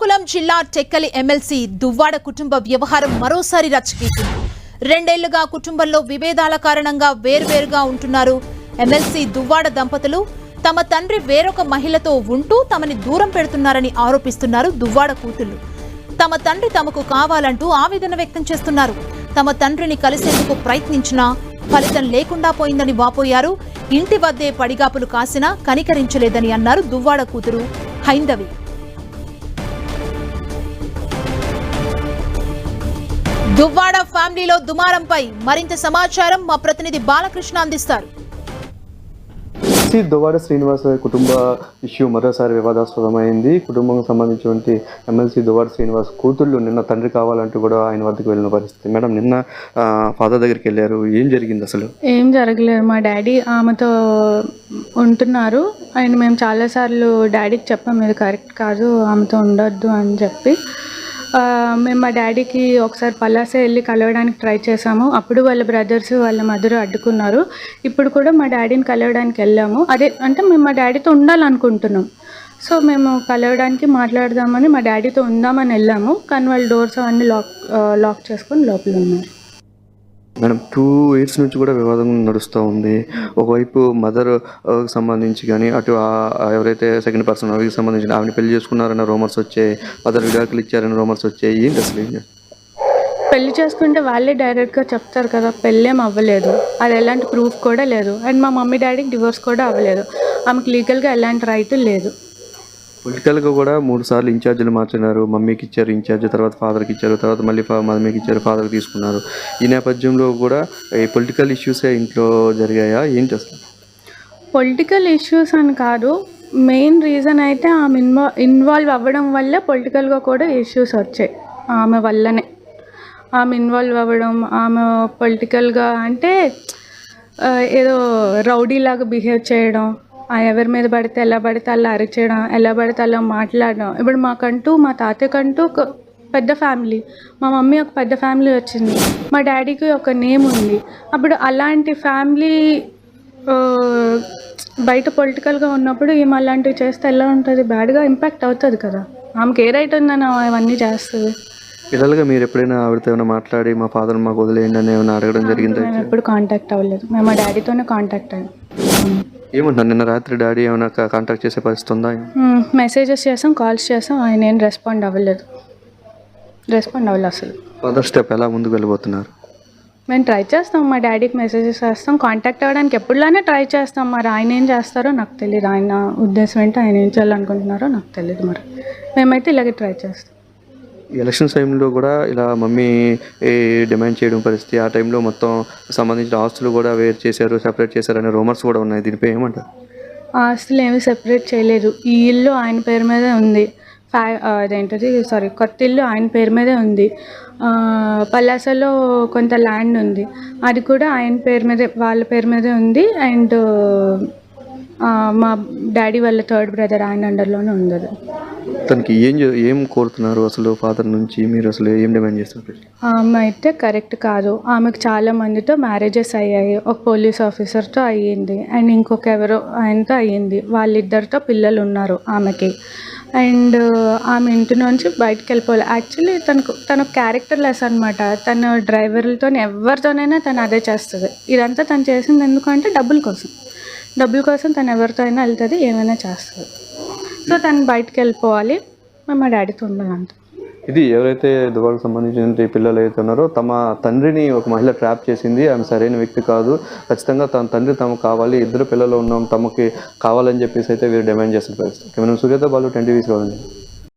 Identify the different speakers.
Speaker 1: శ్రీకాకుళం జిల్లా టెక్కలి ఎమ్మెల్సీ దువ్వాడ కుటుంబ వ్యవహారం మరోసారి రచ్చకెక్కింది రెండేళ్ళుగా కుటుంబంలో విభేదాల కారణంగా వేర్వేరుగా ఉంటున్నారు ఎమ్మెల్సీ దువ్వాడ దంపతులు. తమ తండ్రి వేరొక మహిళతో ఉంటూ తమని దూరం పెడుతున్నారని ఆరోపిస్తున్నారు దువ్వాడ కూతుళ్ళు తమ తండ్రి తమకు కావాలంటూ ఆవేదన వ్యక్తం చేస్తున్నారు. తమ తండ్రిని కలిసేందుకు ప్రయత్నించినా ఫలితం లేకుండా పోయిందని వాపోయారు. ఇంటి వద్దే పడిగాపులు కాసినా కనికరించలేదని అన్నారు దువ్వాడ కూతురు హైందవి. దువ్వాడ ఫ్యామిలీలో దుమారంపై మరింత సమాచారం మా ప్రతినిధి బాలకృష్ణ అందిస్తారు.
Speaker 2: సి దువ్వాడ శ్రీనివాస్ కుటుంబ ఇష్యూ మరోసారి వివాదాస్పదమైంది. కుటుంబం సంబంధించినటువంటి ఎమ్మెల్సీ దువ్వాడ శ్రీనివాస్ కూతుళ్ళు నిన్న తండ్రి కావాలంటూ కూడా ఆయన వద్దకు వెళ్ళిన పరిస్థితి. మేడం నిన్న ఫాదర్ దగ్గరికి వెళ్ళారు. ఏం జరిగింది అసలు?
Speaker 3: ఏం జరగలేదు. మా డాడీ ఆమెతో ఉంటున్నారు. అండ్ మేము చాలాసార్లు డాడీకి చెప్పాం ఇది కరెక్ట్ కాదు ఆమెతో ఉండొద్దు అని చెప్పి. మేము మా డాడీకి ఒకసారి పలాసే వెళ్ళి కలవడానికి ట్రై చేసాము. అప్పుడు వాళ్ళ బ్రదర్స్ వాళ్ళ మదర్ అడ్డుకున్నారు. ఇప్పుడు కూడా మా డాడీని కలవడానికి వెళ్ళాము. అదే అంటే మేము మా డాడీతో ఉండాలనుకుంటున్నాం. సో మేము కలవడానికి మాట్లాడదామని మా డాడీతో ఉందామని వెళ్ళాము. కానీ వాళ్ళ డోర్స్ అవన్నీ లాక్ లాక్ చేసుకొని లోపల ఉన్నారు.
Speaker 2: మేడం టూ ఇయర్స్ నుంచి కూడా వివాదం నడుస్తూ ఉంది. ఒకవైపు మదర్ uh, సంబంధించి కానీ అటు ఎవరైతే సెకండ్ పర్సన్ అవికి సంబంధించిన ఆవిడ పెళ్ళి చేసుకున్నారన్న రూమర్స్ వచ్చాయి మదర్ విడాకులు ఇచ్చారన్న రూమర్స్ వచ్చాయి ఏంటి అసలు
Speaker 3: పెళ్ళి చేసుకుంటే వాళ్ళే డైరెక్ట్గా చెప్తారు కదా పెళ్ళేం అవ్వలేదు. అది ఎలాంటి ప్రూఫ్ కూడా లేదు. అండ్ మా మమ్మీ డాడీకి డివోర్స్ కూడా అవ్వలేదు. ఆమెకు లీగల్గా ఎలాంటి రైట్ లేదు.
Speaker 2: పొలిటికల్గా కూడా మూడు సార్లు ఇన్ఛార్జీలు మార్చినారు. మమ్మీకి ఇచ్చారు ఇన్ఛార్జ్ తర్వాత ఫాదర్కి ఇచ్చారు తర్వాత మళ్ళీ మమ్మీకి ఇచ్చారు ఫాదర్కి తీసుకున్నారు. ఈ నేపథ్యంలో కూడా ఈ పొలిటికల్ ఇష్యూసే ఇంట్లో జరిగాయా? ఏంటి చేస్తారు
Speaker 3: పొలిటికల్ ఇష్యూస్ అని కాదు. మెయిన్ రీజన్ అయితే ఆమె ఇన్వా ఇన్వాల్వ్ అవ్వడం వల్ల పొలిటికల్గా కూడా ఇష్యూస్ వచ్చాయి. ఆమె వల్లనే. ఆమె ఇన్వాల్వ్ అవ్వడం ఆమె పొలిటికల్గా అంటే ఏదో రౌడీ లాగా బిహేవ్ చేయడం ఎవరి మీద పడితే ఎలా పడితే అలా అరిచేయడం ఎలా పడితే అలా మాట్లాడడం. ఇప్పుడు మాకంటూ మా తాతయ్యకంటూ ఒక పెద్ద ఫ్యామిలీ. మా మమ్మీ ఒక పెద్ద ఫ్యామిలీ వచ్చింది. మా డాడీకి ఒక నేమ్ ఉంది. అప్పుడు అలాంటి ఫ్యామిలీ బయట పొలిటికల్గా ఉన్నప్పుడు ఈమె అలాంటివి చేస్తే ఎలా ఉంటుంది? బ్యాడ్గా ఇంపాక్ట్ అవుతుంది కదా. ఆమెకి ఏ రైట్ ఉందని అవన్నీ చేస్తుంది.
Speaker 2: పిల్లలుగా మీరు ఎప్పుడైనా ఆవిడతో ఏమైనా మాట్లాడి మా ఫాదర్ మాకు వదిలేయండి అని ఏమైనా అడగడం జరిగిందా
Speaker 3: ఎప్పుడు కాంటాక్ట్ అవ్వలేదు. మేము మా డాడీతోనే కాంటాక్ట్ అయ్యాం.
Speaker 2: ఏమంటున్నారు నిన్న రాత్రి డాడీ ఏమైనా కాంటాక్ట్ చేసే పరిస్థితి ఉందా?
Speaker 3: మెసేజెస్ చేసాం కాల్స్ చేసాం ఆయన ఏం రెస్పాండ్ అవ్వలేదు. రెస్పాండ్ అవ్వలేదు అసలు.
Speaker 2: ఫాదర్ స్టెప్ ఎలా ముందుకు వెళ్ళిపోతున్నారు
Speaker 3: మేము ట్రై చేస్తాం మా డాడీకి మెసేజెస్ చేస్తాం కాంటాక్ట్ అవ్వడానికి ఎప్పుడులానే ట్రై చేస్తాం మరి ఆయన ఏం చేస్తారో నాకు తెలియదు ఆయన ఉద్దేశం ఏంటో ఆయన ఏం చేయాలనుకుంటున్నారో నాకు తెలియదు మరి. మేమైతే ఇలాగే ట్రై చేస్తాం.
Speaker 2: ఎలక్షన్ టైంలో కూడా ఇలా మమ్మీ డిమాండ్ చేయడం పరిస్థితి ఆ టైంలో మొత్తం సంబంధించిన ఆస్తులు కూడా వేరు చేశారు సెపరేట్ చేశారు అనే రూమర్స్ కూడా ఉన్నాయి. దీనిపై ఏమంటారు?
Speaker 3: ఆస్తులు ఏమీ సెపరేట్ చేయలేదు. ఈ ఇల్లు ఆయన పేరు మీదే ఉంది. ఫ్యా అదేంటది? సారీ కొత్త ఇల్లు ఆయన పేరు మీదే ఉంది. పలాసలో కొంత ల్యాండ్ ఉంది. అది కూడా ఆయన పేరు మీదే వాళ్ళ పేరు మీదే ఉంది. అండ్ మా డాడీ వాళ్ళ థర్డ్ బ్రదర్ ఆయన అండర్లోనే ఉంది
Speaker 2: తనకి ఏం ఏం కోరుతున్నారు అసలు ఫాదర్ నుంచి? మీరు అసలు ఏం డిమాండ్ చేస్తున్నారు
Speaker 3: ఆమె అయితే కరెక్ట్ కాదు. ఆమెకు చాలా మందితో మ్యారేజెస్ అయ్యాయి. ఒక పోలీస్ ఆఫీసర్తో అయ్యింది. అండ్ ఇంకొక ఎవరో ఆయనతో అయ్యింది. వాళ్ళిద్దరితో పిల్లలు ఉన్నారు ఆమెకి. అండ్ ఆమె ఇంటి నుంచి బయటకు వెళ్ళిపోవాలి యాక్చువల్లీ తనకు తన క్యారెక్టర్ లెస్ అనమాట తన డ్రైవర్లతో ఎవరితోనైనా తను అదే చేస్తుంది. ఇదంతా తను చేసింది ఎందుకంటే డబ్బుల కోసం. డబ్బుల కోసం తను ఎవరితో అయినా వెళ్తుంది ఏమైనా చేస్తుంది. సో తను బయటకు వెళ్ళిపోవాలి. మా డాడీతో ఉండాలంట
Speaker 2: ఇది ఎవరైతే దుబాకు సంబంధించిన పిల్లలు అయితే ఉన్నారో తమ తండ్రిని ఒక మహిళ ట్రాప్ చేసింది. ఆమె సరైన వ్యక్తి కాదు. ఖచ్చితంగా తన తండ్రి తమకు కావాలి. ఇద్దరు పిల్లలు ఉన్నాం తమకి కావాలని చెప్పేసి అయితే వీరు డిమాండ్ చేసిన పరిస్థితి కెమెరా సూర్యతో బాలు ట్వంటీ వీస్ కావాలండి.